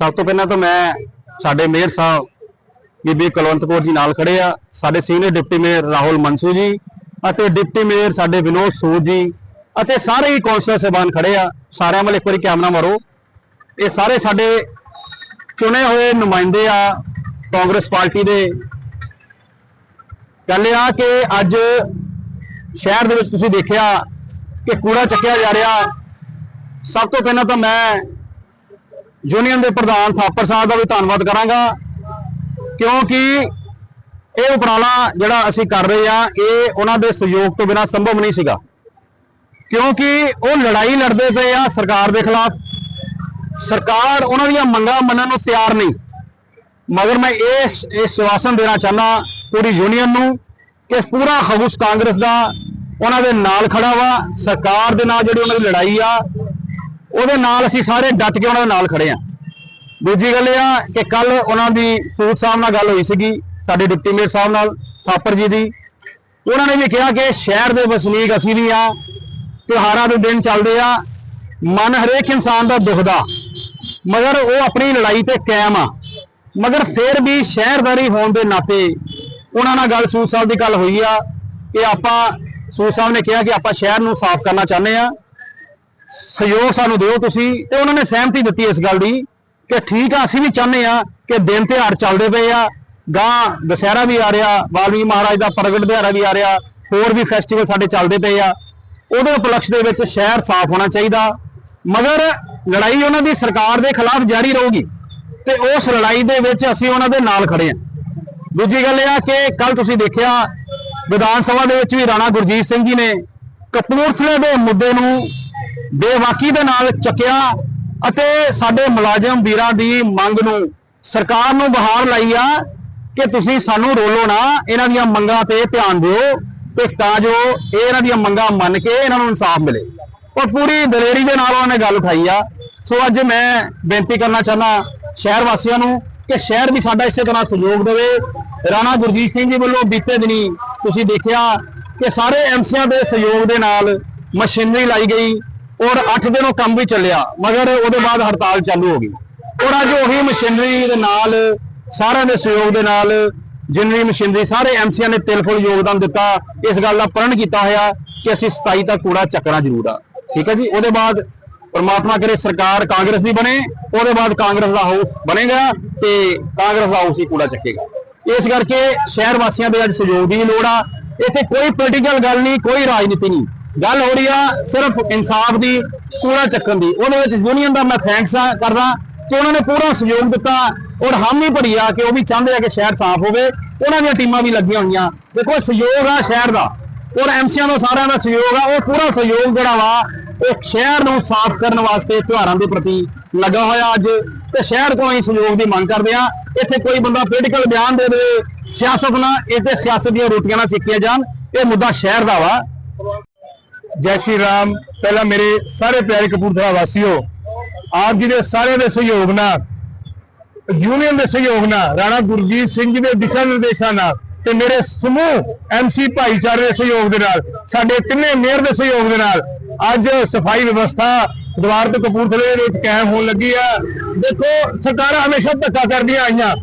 ਸਭ ਤੋਂ ਪਹਿਲਾਂ ਤਾਂ ਮੈਂ ਸਾਡੇ ਮੇਅਰ ਸਾਹਿਬ, ਬੀਬੀ ਕੁਲਵੰਤ ਕੌਰ ਜੀ ਨਾਲ ਖੜੇ ਆ। ਸਾਡੇ senior deputy mayor Rahul Mansu ji ਅਤੇ ਡਿਪਟੀ ਮੇਅਰ ਸਾਡੇ ਵਿਨੋਦ ਸੂਦ ਜੀ ਅਤੇ ਸਾਰੇ ਹੀ ਕੌਂਸਲਰ ਸਹਿਬਾਨ ਖੜੇ ਆ। ਸਾਰਿਆਂ ਵੱਲ ਇੱਕ ਵਾਰੀ ਕੈਮਰਾ ਮਾਰੋ। ਇਹ ਸਾਰੇ ਸਾਡੇ ਚੁਣੇ ਹੋਏ ਨੁਮਾਇੰਦੇ ਆ ਕਾਂਗਰਸ ਪਾਰਟੀ ਦੇ। ਗੱਲ ਇਹ ਆ ਕਿ ਅੱਜ ਸ਼ਹਿਰ ਦੇ ਵਿੱਚ ਤੁਸੀਂ ਦੇਖਿਆ ਕਿ ਕੂੜਾ ਚੱਕਿਆ ਜਾ ਰਿਹਾ। ਸਭ ਤੋਂ ਪਹਿਲਾਂ ਤਾਂ ਮੈਂ ਯੂਨੀਅਨ ਦੇ ਪ੍ਰਧਾਨ ਥਾਪਰ ਸਾਹਿਬ ਦਾ ਵੀ ਧੰਨਵਾਦ ਕਰਾਂਗਾ, ਕਿਉਂਕਿ ਇਹ ਉਪਰਾਲਾ ਜਿਹੜਾ ਅਸੀਂ ਕਰ ਰਹੇ ਆ ਇਹ ਉਹਨਾਂ ਦੇ ਸਹਿਯੋਗ ਤੋਂ ਬਿਨਾਂ ਸੰਭਵ ਨਹੀਂ ਸੀਗਾ। ਕਿਉਂਕਿ ਉਹ ਲੜਾਈ ਲੜਦੇ ਪਏ ਆ ਸਰਕਾਰ ਦੇ ਖਿਲਾਫ। ਸਰਕਾਰ ਉਹਨਾਂ ਦੀਆਂ ਮੰਗਾਂ ਮੰਨਣ ਨੂੰ ਤਿਆਰ ਨਹੀਂ। ਮਗਰ ਮੈਂ ਇਹ ਇਹ ਸਵਾਸਨ ਦੇਣਾ ਚਾਹੁੰਦਾ ਪੂਰੀ ਯੂਨੀਅਨ ਨੂੰ ਕਿ ਪੂਰਾ ਹਾਊਸ ਕਾਂਗਰਸ ਦਾ ਉਹਨਾਂ ਦੇ ਨਾਲ ਖੜਾ ਵਾ। ਸਰਕਾਰ ਦੇ ਨਾਲ ਜਿਹੜੀ ਉਹਨਾਂ ਦੀ ਲੜਾਈ ਆ ਉਹਦੇ ਨਾਲ ਅਸੀਂ ਸਾਰੇ ਡਟ ਕੇ ਉਹਨਾਂ ਦੇ ਨਾਲ ਖੜੇ ਆ ਦੂਜੀ ਗੱਲ ਇਹ ਆ ਕਿ ਕੱਲ ਉਹਨਾਂ ਦੀ ਸੂਤ ਸਾਹਿਬ ਨਾਲ ਗੱਲ ਹੋਈ ਸੀਗੀ, ਸਾਡੇ ਡਿਪਟੀ ਮੇਅਰ ਸਾਹਿਬ ਨਾਲ, ਥਾਪਰ ਜੀ ਦੀ। ਉਹਨਾਂ ਨੇ ਵੀ ਕਿਹਾ ਕਿ ਸ਼ਹਿਰ ਦੇ ਵਸਨੀਕ ਅਸੀਂ ਵੀ ਆ ਤਿਉਹਾਰਾਂ ਦੇ ਦਿਨ ਚੱਲਦੇ ਆ, ਮਨ ਹਰੇਕ ਇਨਸਾਨ ਦਾ ਦੁਖਦਾ, ਮਗਰ ਉਹ ਆਪਣੀ ਲੜਾਈ ਤੇ ਕਾਇਮ ਆ। ਮਗਰ ਫਿਰ ਵੀ ਸ਼ਹਿਰਦਾਰੀ ਹੋਣ ਦੇ ਨਾਤੇ ਉਹਨਾਂ ਨਾਲ ਗੱਲ ਸੂਤ ਸਾਹਿਬ ਦੀ ਗੱਲ ਹੋਈ ਆ ਕਿ ਆਪਾਂ, ਸੂਤ ਸਾਹਿਬ ਨੇ ਕਿਹਾ ਕਿ ਆਪਾਂ ਸ਼ਹਿਰ ਨੂੰ ਸਾਫ਼ ਕਰਨਾ ਚਾਹੁੰਦੇ ਆ। ਸਹਿਯੋਗ ਸਾਨੂੰ ਦਿਓ ਤੁਸੀਂ। ਤੇ ਉਹਨਾਂ ਨੇ ਸਹਿਮਤੀ ਦਿੱਤੀ ਇਸ ਗੱਲ ਦੀ ਕਿ ਠੀਕ ਆ, ਅਸੀਂ ਵੀ ਚਾਹੁੰਦੇ ਆ ਕਿ ਦਿਨ ਤਿਉਹਾਰ ਚੱਲਦੇ ਪਏ ਆ। ਗਾਂ ਦਸ਼ਹਿਰਾ ਵੀ ਆ ਰਿਹਾ, ਵਾਲਮੀਕੀ ਮਹਾਰਾਜ ਦਾ ਪ੍ਰਗਟ ਦਿਹਾੜਾ ਵੀ ਆ ਰਿਹਾ, ਹੋਰ ਵੀ ਫੈਸਟੀਵਲ ਸਾਡੇ ਚੱਲਦੇ ਪਏ ਆ। ਉਹਦੇ ਉਪਲਕਸ਼ ਦੇ ਵਿੱਚ ਸ਼ਹਿਰ ਸਾਫ਼ ਹੋਣਾ ਚਾਹੀਦਾ। ਮਗਰ ਲੜਾਈ ਉਹਨਾਂ ਦੀ ਸਰਕਾਰ ਦੇ ਖਿਲਾਫ ਜਾਰੀ ਰਹੂਗੀ ਤੇ ਉਸ ਲੜਾਈ ਦੇ ਵਿੱਚ ਅਸੀਂ ਉਹਨਾਂ ਦੇ ਨਾਲ ਖੜੇ ਆ। ਦੂਜੀ ਗੱਲ ਇਹ ਆ ਕਿ ਕੱਲ ਤੁਸੀਂ ਦੇਖਿਆ, ਵਿਧਾਨ ਸਭਾ ਦੇ ਵਿੱਚ ਵੀ ਰਾਣਾ ਗੁਰਜੀਤ ਸਿੰਘ ਜੀ ਨੇ ਕਪੂਰਥਲੇ ਦੇ ਮੁੱਦੇ ਨੂੰ ਬੇਵਾਕੀ ਦੇ ਨਾਲ ਚੱਕਿਆ ਅਤੇ ਸਾਡੇ ਮੁਲਾਜ਼ਮ ਵੀਰਾਂ ਦੀ ਮੰਗ ਨੂੰ ਸਰਕਾਰ ਨੂੰ ਬਹਾਰ ਲਾਈ ਆ ਕਿ ਤੁਸੀਂ ਸਾਨੂੰ ਰੋਲੋ ਨਾ, ਇਹਨਾਂ ਦੀਆਂ ਮੰਗਾਂ ਤੇ ਧਿਆਨ ਦਿਓ ਤੇ ਤਾਂ ਜੋ ਇਹ ਇਹਨਾਂ ਦੀਆਂ ਮੰਗਾਂ ਮੰਨ ਕੇ ਇਹਨਾਂ ਨੂੰ ਇਨਸਾਫ ਮਿਲੇ। ਔਰ ਪੂਰੀ ਦਲੇਰੀ ਦੇ ਨਾਲ ਉਹਨਾਂ ਨੇ ਗੱਲ ਉਠਾਈ ਆ। ਸੋ ਅੱਜ ਮੈਂ ਬੇਨਤੀ ਕਰਨਾ ਚਾਹੁੰਦਾ ਸ਼ਹਿਰ ਵਾਸੀਆਂ ਨੂੰ ਕਿ ਸ਼ਹਿਰ ਵੀ ਸਾਡਾ ਇਸੇ ਤਰ੍ਹਾਂ ਸਹਿਯੋਗ ਦੇਵੇ। ਰਾਣਾ ਗੁਰਜੀਤ ਸਿੰਘ ਜੀ ਵੱਲੋਂ ਬੀਤੇ ਦਿਨੀ ਤੁਸੀਂ ਦੇਖਿਆ ਕਿ ਸਾਰੇ ਐਮਸੀਆਂ ਦੇ ਸਹਿਯੋਗ ਦੇ ਨਾਲ ਮਸ਼ੀਨਰੀ ਲਾਈ ਗਈ। ਔਰ 8 ਦਿਨ ਉਹ ਕੰਮ ਵੀ ਚੱਲਿਆ, ਮਗਰ ਉਹਦੇ ਬਾਅਦ ਹੜਤਾਲ ਚਾਲੂ ਹੋ ਗਈ। ਔਰ ਅੱਜ ਉਹੀ ਮਸ਼ੀਨਰੀ ਦੇ ਨਾਲ, ਸਾਰਿਆਂ ਦੇ ਸਹਿਯੋਗ ਦੇ ਨਾਲ, ਜਿੰਨੀ ਮਸ਼ੀਨਰੀ, ਸਾਰੇ ਐਮਸੀਆਂ ਨੇ ਤਿਲ ਫੁੱਲ ਯੋਗਦਾਨ ਦਿੱਤਾ, ਇਸ ਗੱਲ ਦਾ ਪ੍ਰਣ ਕੀਤਾ ਹੋਇਆ ਕਿ ਅਸੀਂ 27 ਤੱਕ ਕੂੜਾ ਚੱਕਣਾ ਜ਼ਰੂਰ ਆ। ਠੀਕ ਹੈ ਜੀ? ਉਹਦੇ ਬਾਅਦ ਪਰਮਾਤਮਾ ਕਰੇ ਸਰਕਾਰ ਕਾਂਗਰਸ ਦੀ ਬਣੇ, ਉਹਦੇ ਬਾਅਦ ਕਾਂਗਰਸ ਦਾ ਹਾਊਸ ਬਣੇਗਾ ਤੇ ਕਾਂਗਰਸ ਦਾ ਹਾਊਸ ਹੀ ਕੂੜਾ ਚੱਕੇਗਾ। ਇਸ ਕਰਕੇ ਸ਼ਹਿਰ ਵਾਸੀਆਂ ਦੇ ਅੱਜ ਸਹਿਯੋਗ ਦੀ ਲੋੜ ਆ। ਇੱਥੇ ਕੋਈ ਪੋਲੀਟੀਕਲ ਗੱਲ ਨਹੀਂ, ਕੋਈ ਰਾਜਨੀਤੀ ਨਹੀਂ। ਗੱਲ ਹੋ ਰਹੀ ਆ ਸਿਰਫ ਇਨਸਾਫ ਦੀ, ਕੂੜਾ ਚੱਕਣ ਦੀ। ਉਹਦੇ ਵਿੱਚ ਯੂਨੀਅਨ ਦਾ ਮੈਂ ਥੈਂਕਸ ਕਰਦਾ ਕਿ ਉਹਨਾਂ ਨੇ ਪੂਰਾ ਸਹਿਯੋਗ ਦਿੱਤਾ ਔਰ ਹਾਮੀ ਭਰੀ ਆ ਕਿ ਉਹ ਵੀ ਚਾਹੁੰਦੇ ਆ ਕਿ ਸ਼ਹਿਰ ਸਾਫ਼ ਹੋਵੇ। ਉਹਨਾਂ ਦੀਆਂ ਟੀਮਾਂ ਵੀ ਲੱਗੀਆਂ ਹੋਈਆਂ। ਦੇਖੋ ਸਹਿਯੋਗ ਆ ਸ਼ਹਿਰ ਦਾ ਔਰ ਐਮਸੀਆਂ ਦਾ ਸਾਰਿਆਂ ਦਾ ਸਹਿਯੋਗ ਆ। ਉਹ ਪੂਰਾ ਸਹਿਯੋਗ ਜਿਹੜਾ ਵਾ, ਉਹ ਸ਼ਹਿਰ ਨੂੰ ਸਾਫ਼ ਕਰਨ ਵਾਸਤੇ ਤਿਉਹਾਰਾਂ ਦੇ ਪ੍ਰਤੀ ਲੱਗਾ ਹੋਇਆ ਅੱਜ। ਤੇ ਸ਼ਹਿਰ ਕੋਲੋਂ ਹੀ ਸਹਿਯੋਗ ਦੀ ਮੰਗ ਕਰਦੇ ਆ। ਇੱਥੇ ਕੋਈ ਬੰਦਾ ਪੋਲੀਟੀਕਲ ਬਿਆਨ ਦੇ ਦੇਵੇ, ਸਿਆਸਤ ਨਾ ਇੱਥੇ ਸਿਆਸਤ ਦੀਆਂ ਰੋਟੀਆਂ ਨਾ ਸਿੱਖੀਆਂ ਜਾਣ। ਇਹ ਮੁੱਦਾ ਸ਼ਹਿਰ ਦਾ ਵਾ। ਜੈ ਸ਼੍ਰੀ ਰਾਮ। ਪਹਿਲਾਂ ਮੇਰੇ ਸਾਰੇ ਪਿਆਰੇ ਕਪੂਰਥਲਾ ਵਾਸੀਓ, ਆਪ ਜੀ ਦੇ ਸਾਰਿਆਂ ਦੇ ਸਹਿਯੋਗ ਨਾਲ, ਯੂਨੀਅਨ ਦੇ ਸਹਿਯੋਗ ਨਾਲ, ਰਾਣਾ ਗੁਰਜੀਤ ਸਿੰਘ ਜੀ ਦੇ ਦਿਸ਼ਾ ਨਿਰਦੇਸ਼ਾਂ ਨਾਲ ਤੇ ਮੇਰੇ ਸਮੂਹ ਐਮਸੀ ਭਾਈਚਾਰੇ ਦੇ ਸਹਿਯੋਗ ਦੇ ਨਾਲ, ਸਾਡੇ ਤਿੰਨੇ ਮੇਅਰ ਦੇ ਸਹਿਯੋਗ ਦੇ ਨਾਲ ਅੱਜ ਸਫ਼ਾਈ ਵਿਵਸਥਾ ਦੁਆਰ ਤੋਂ ਕਪੂਰਥਲੇ ਦੇ ਵਿੱਚ ਕਾਇਮ ਹੋਣ ਲੱਗੀ ਆ। ਦੇਖੋ, ਸਰਕਾਰਾਂ ਹਮੇਸ਼ਾ ਧੱਕਾ ਕਰਦੀਆਂ ਆਈਆਂ।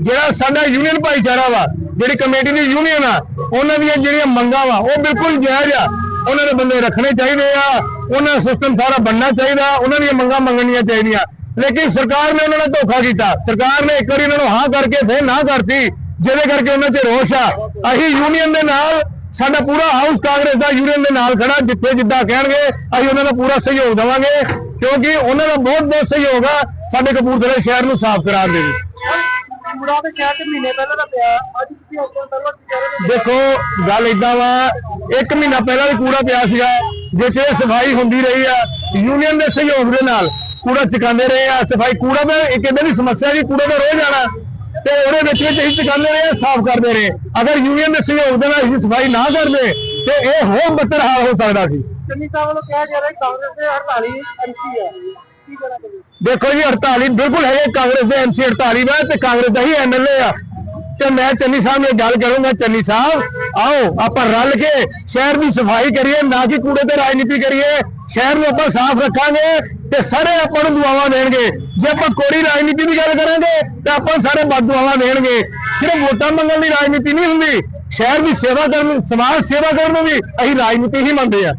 ਜਿਹੜਾ ਸਾਡਾ ਯੂਨੀਅਨ ਭਾਈਚਾਰਾ ਵਾ, ਜਿਹੜੀ ਕਮੇਟੀ ਦੀ ਯੂਨੀਅਨ ਆ, ਉਹਨਾਂ ਦੀਆਂ ਜਿਹੜੀਆਂ ਮੰਗਾਂ ਵਾ, ਉਹ ਬਿਲਕੁਲ ਜਾਇਜ਼ ਆ। ਉਹਨਾਂ ਦੇ ਬੰਦੇ ਰੱਖਣੇ ਚਾਹੀਦੇ ਆ ਉਹਨਾਂ ਦਾ ਸਿਸਟਮ ਸਾਰਾ ਬਣਨਾ ਚਾਹੀਦਾ ਉਹਨਾਂ ਦੀਆਂ ਮੰਗਾਂ ਮੰਗਣੀਆਂ ਚਾਹੀਦੀਆਂ। ਲੇਕਿਨ ਸਰਕਾਰ ਨੇ ਉਹਨਾਂ ਨਾਲ ਧੋਖਾ ਕੀਤਾ। ਸਰਕਾਰ ਨੇ ਇੱਕ ਵਾਰੀ ਉਹਨਾਂ ਨੂੰ ਹਾਂ ਕਰਕੇ ਫਿਰ ਨਾ ਕਰਤੀ ਜਿਹਦੇ ਕਰਕੇ ਉਹਨਾਂ 'ਚ ਰੋਸ਼ ਆ। ਅਸੀਂ ਯੂਨੀਅਨ ਦੇ ਨਾਲ ਸਾਡਾ ਪੂਰਾ ਹਾਊਸ ਕਾਂਗਰਸ ਦਾ ਯੂਨੀਅਨ ਦੇ ਨਾਲ ਖੜਾ ਜਿੱਥੇ ਜਿੱਦਾਂ ਕਹਿਣਗੇ ਅਸੀਂ ਉਹਨਾਂ ਦਾ ਪੂਰਾ ਸਹਿਯੋਗ ਦੇਵਾਂਗੇ ਕਿਉਂਕਿ ਉਹਨਾਂ ਦਾ ਬਹੁਤ ਬਹੁਤ ਸਹਿਯੋਗ ਆ ਸਾਡੇ ਕਪੂਰਥਲੇ ਸ਼ਹਿਰ ਨੂੰ ਸਾਫ਼ ਕਰਾਉਣ ਦੇ ਵਿੱਚ ਕੂੜਾ ਤੇ ਸ਼ਹਿਰ ਤੇ ਮਹੀਨੇ ਪਹਿਲਾਂ ਦਾ ਪਿਆ ਅੱਜ ਤੁਸੀਂ ਉਸ ਤੋਂ ਪਹਿਲਾਂ ਕੀ ਕਹਿ ਰਹੇ ਦੇਖੋ ਗੱਲ ਇਦਾਂ ਵਾ ਇੱਕ ਮਹੀਨਾ ਪਹਿਲਾਂ ਵੀ ਕੂੜਾ ਪਿਆ ਸੀਗਾ ਜਿੱਥੇ ਸਫ਼ਾਈ ਹੁੰਦੀ ਰਹੀ ਆ ਯੂਨੀਅਨ ਦੇ ਸਹਿਯੋਗ ਦੇ ਨਾਲ ਕੂੜਾ ਚੁਕਾਉਂਦੇ ਰਹੇ ਆ ਸਫ਼ਾਈ ਕੂੜਾ ਦਾ ਇੱਕ ਇਦਾਂ ਦੀ ਸਮੱਸਿਆ ਜੀ ਕੂੜਾ ਦਾ ਰੋਜ਼ ਆਣਾ ਤੇ ਉਹਦੇ ਵਿੱਚ ਵਿੱਚ ਅਸੀਂ ਚੁਕਾਉਂਦੇ ਰਹੇ ਸਾਫ਼ ਕਰਦੇ ਰਹੇ। ਅਗਰ ਯੂਨੀਅਨ ਦੇ ਸਹਿਯੋਗ ਦੇ ਨਾਲ ਅਸੀਂ ਸਫ਼ਾਈ ਨਾ ਕਰਦੇ ਤੇ ਇਹ ਹੋਰ ਬੱਤਰ ਹਾਲ ਹੋ ਸਕਦਾ ਸੀ। ਚੰਨੀ ਸਾਹਿਬ ਵੱਲੋਂ ਕਿਹਾ ਜਾ ਰਿਹਾ ਕਾਂਗਰਸ ਦੇ 48 ਐਮਸੀ ਆ। ਕੀ ਕਹਿਣਾ ਚਾਹੁੰਦੇ ਦੇਖੋ ਜੀ 48 ਬਿਲਕੁਲ ਹੈਗੇ ਕਾਂਗਰਸ ਦੇ ਐਮਸੀ 48 ਵਾ ਤੇ ਕਾਂਗਰਸ ਦਾ ਹੀ ਐਮਐਲਏ ਆ। ਤੇ ਮੈਂ ਚੰਨੀ ਸਾਹਿਬ ਨਾਲ ਗੱਲ ਕਰੂੰਗਾ, ਚੰਨੀ ਸਾਹਿਬ। ਆਓ, ਆਪਾਂ ਰਲ ਕੇ ਸ਼ਹਿਰ ਦੀ ਸਫ਼ਾਈ ਕਰੀਏ, ਨਾ ਕਿ ਕੂੜੇ ਤੇ ਰਾਜਨੀਤੀ ਕਰੀਏ। ਸ਼ਹਿਰ ਨੂੰ ਆਪਾਂ ਸਾਫ਼ ਰੱਖਾਂਗੇ ਤੇ ਸਾਰੇ ਆਪਾਂ ਨੂੰ ਦੁਆਵਾਂ ਦੇਣਗੇ। ਜੇ ਆਪਾਂ ਕੋੜੀ ਰਾਜਨੀਤੀ ਦੀ ਗੱਲ ਕਰਾਂਗੇ, ਤਾਂ ਆਪਾਂ ਨੂੰ ਸਾਰੇ ਬਦ ਦੁਆਵਾਂ ਦੇਣਗੇ। ਸਿਰਫ ਵੋਟਾਂ ਮੰਗਣ ਦੀ ਰਾਜਨੀਤੀ ਨਹੀਂ ਹੁੰਦੀ, ਸ਼ਹਿਰ ਦੀ ਸੇਵਾ ਕਰਨ, ਸਮਾਜ ਸੇਵਾ ਕਰਨ ਨੂੰ ਵੀ ਅਸੀਂ ਰਾਜਨੀਤੀ ਹੀ ਮੰਨਦੇ ਆ